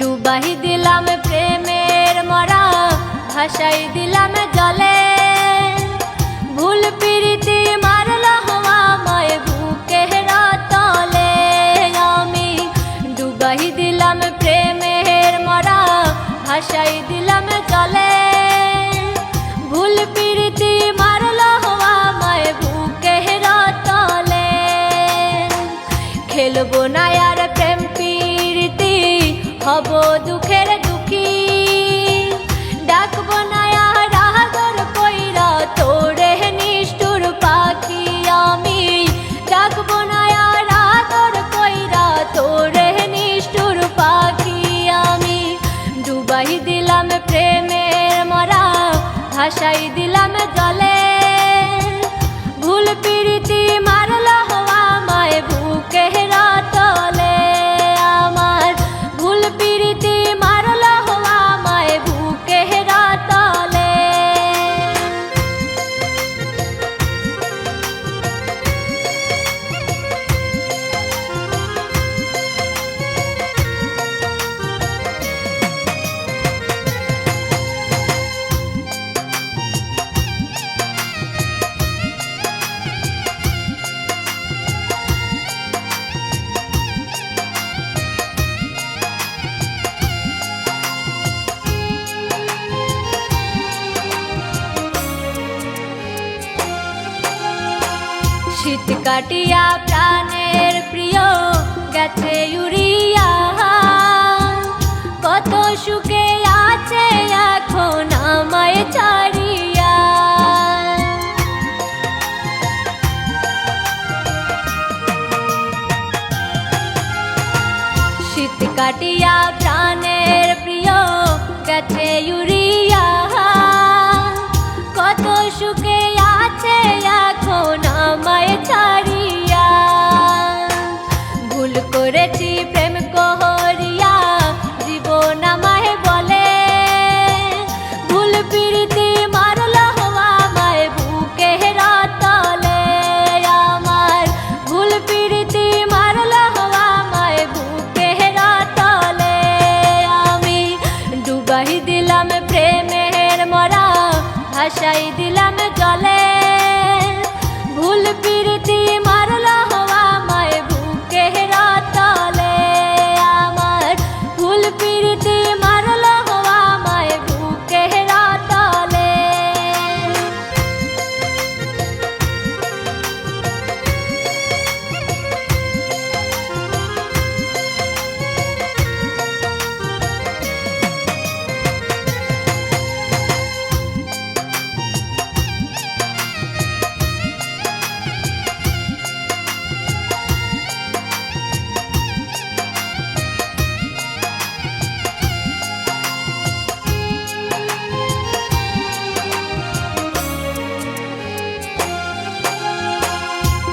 ডুবাই দিলাম প্রেমের মরা, ভাসাই দিলাম জলে। ভুল প্রীতি মারল হওয়া ময় বুকে তলে। আমি ডুবাই দিলাম প্রেমের মরা, ভাসাই দিলাম জলে। ভুল প্রীতি মারল হওয়া ময় বুকে তলে। খেলব না আর প্রেম হব দুঃখের দুঃখী। ডাকবো না আর আদর কইরা, তোরে নিষ্ঠুর পাখি আমি। ডাকবো না আর আদর কইরা, তোরে নিষ্ঠুর পাখি আমি। ডুবাই দিলাম প্রেমের মরা, ভাসাই দিলাম জলে। ভুল প্রীতি মারল শীত কাটিয়া প্রাণের প্রিয় গেছে ইউরিয়া। কত সুখে আছে এখন আমায় চারিয়া শীত কাটিয়া প্রাণের প্রিয় গেছে ইউরিয়া। প্রেম কহরিয়া জীবন আমায় বলে। ভুল প্রীতি মারল আমায় বুকে তলে আমার ভুল প্রীতি মারল আমায় বুকে তলে আমি ডুবাই দিলাম প্রেমের মরা, ভাসাই দিলাম জলে। ভুল প্রীতি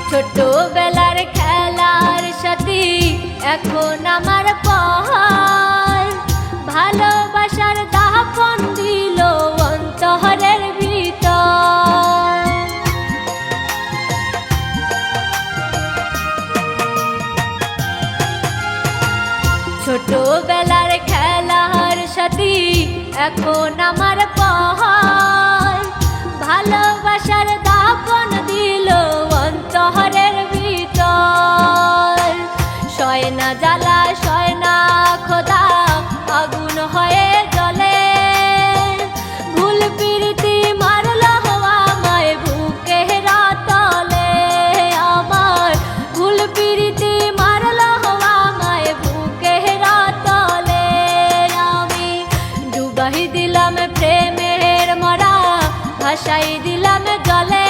ছোটবেলার খেলার সাথী, এখন আমার পর। ভালোবাসার দাপন দিল অন্তরের ভিতর। ছোটবেলার খেলার সাথী, এখন আমার পর। ভাষায় দিলাম গলে।